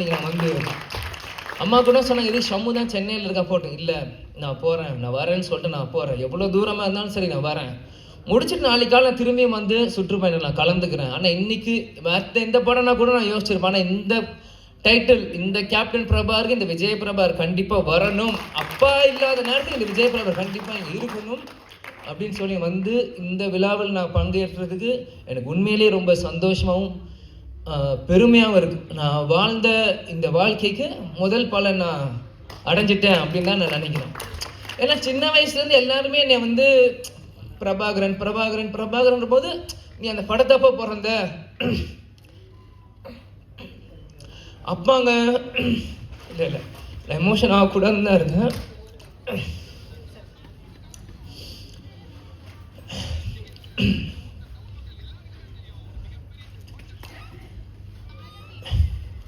நீங்கள் நான் வந்து அம்மா கூட சொன்னாங்க இது ஷம்மு தான் சென்னையில் இருக்கா? போட்டு இல்லை நான் போகிறேன் நான் வரேன்னு சொல்லிட்டு நான் போகிறேன் எவ்வளோ தூரமாக இருந்தாலும் சரி நான் வரேன். முடிச்சுட்டு நாளைக்கு காலை நான் திரும்பியும் வந்து சுற்றுப்பயணம் நான் கலந்துக்கிறேன். ஆனால் இன்னைக்கு மற்ற எந்த படம்னா கூட நான் யோசிச்சிருப்பேன். ஆனால் இந்த டைட்டில் இந்த கேப்டன் பிரபாருக்கு இந்த விஜய பிரபார் கண்டிப்பாக வரணும். அப்பா இல்லாத நேரத்தில் இந்த விஜய் பிரபார் கண்டிப்பாக இங்கே இருக்கணும் அப்படின்னு சொல்லி வந்து இந்த விழாவில் நான் பங்கேற்றதுக்கு எனக்கு உண்மையிலேயே ரொம்ப சந்தோஷமாகவும் பெருமையாகவும் இருக்குது நான் வாழ்ந்த இந்த வாழ்க்கைக்கு முதல் பலன் நான் அடைஞ்சிட்டேன் அப்படின்னு தான் நான் நினைக்கிறேன். ஏன்னா சின்ன வயசுலேருந்து எல்லாருமே என்னை வந்து பிரபாகரன் பிரபாகரன் பிரபாகரன் போது நீ அந்த படத்தப்போ பிறந்த? அப்பாங்க இல்லை இல்லை எமோஷன் ஆகக்கூடாதுன்னு தான் இருந்தேன்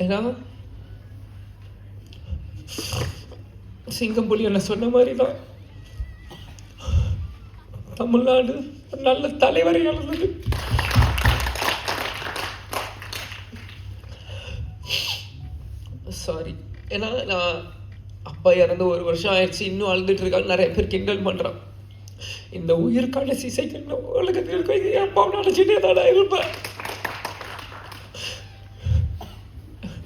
ஏன்னா சிங்கம்புலி என்ன சொன்ன மாதிரி தான் தமிழ்நாடு ஒரு நல்ல தலைவரை இழந்தது சாரி ஏன்னா நான் அப்பா இறந்து ஒரு வருஷம் ஆயிடுச்சு இன்னும் அழுதுட்டு இருக்காங்க நிறைய பேர் கிண்டல் பண்ணுறான் இந்த உயிர் கடைசி செகண்ட் உலகத்தில் இருக்க என் அப்பா நினச்சிட்டே தானே இருப்பேன்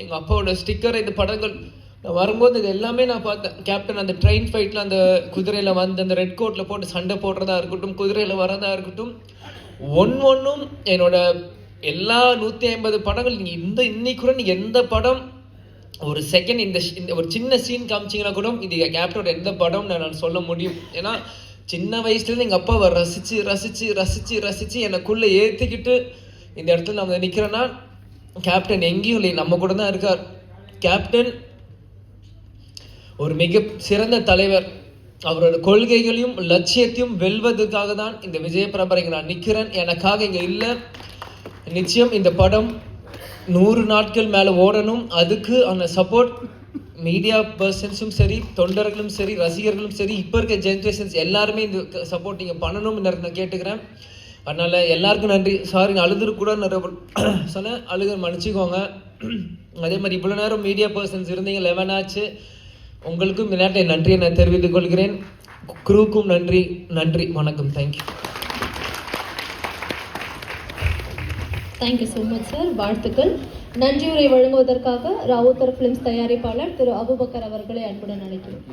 எங்கள் அப்பாவோட ஸ்டிக்கர் இந்த படங்கள் நான் வரும்போது இது எல்லாமே நான் பார்த்தேன். கேப்டன் அந்த ட்ரெயின் ஃபைட்டில் அந்த குதிரையில் வந்து அந்த ரெட் கோட்டில் போட்டு சண்டை போடுறதா இருக்கட்டும் குதிரையில் வரதா இருக்கட்டும் ஒன் ஒன்றும் என்னோட எல்லா நூற்றி ஐம்பது படங்கள் நீங்கள் இந்த இன்னைக்கு கூட எந்த படம் ஒரு செகண்ட் இந்த இந்த ஒரு சின்ன சீன் காமிச்சிங்கன்னா கூட இது கேப்டனோட எந்த படம் நான் சொல்ல முடியும். ஏன்னா சின்ன வயசுலேருந்து எங்கள் அப்பாவை ரசித்து ரசித்து ரசித்து ரசித்து எனக்குள்ளே ஏற்றிக்கிட்டு இந்த இடத்துல நான் நிற்கிறேன்னா கேப்டன் எங்கேயும் இல்லை நம்ம கூட தான் இருக்கார். கேப்டன் ஒரு மிக சிறந்த தலைவர். அவரோட கொள்கைகளையும் லட்சியத்தையும் வெல்வதற்காக தான் இந்த விஜய பிரபரை நான் நிற்கிறேன். எனக்காக இங்கே இல்லை. நிச்சயம் இந்த படம் நூறு நாட்கள் மேலே ஓடணும். அதுக்கு அந்த சப்போர்ட் மீடியா பர்சன்ஸும் சரி தொண்டர்களும் சரி ரசிகர்களும் சரி இப்போ இருக்க ஜென்ரேஷன்ஸ் எல்லாருமே இந்த சப்போர்ட் நீங்கள் பண்ணணும்னு நான் கேட்டுக்கிறேன். அதனால் எல்லாருக்கும் நன்றி. சாரி நான் அழுதுரு கூட நிறைய சொன்னேன். அழுக மன்னிச்சிக்கோங்க. அதே மாதிரி இவ்வளோ நேரம் மீடியா பர்சன்ஸ் இருந்தீங்க லெவன் ஆச்சு. உங்களுக்கும் விளையாட்டை நன்றியை நான் தெரிவித்துக் கொள்கிறேன். குரூக்கும் நன்றி. நன்றி. வணக்கம். Thank you thank you so much sir வாழ்த்துக்கள். நன்றியுரை வழங்குவதற்காக ராவுத்தர் ஃபிலிம்ஸ் தயாரிப்பாளர் திரு அபுபக்கர் அவர்களை அன்புடன் அழைக்கிறோம்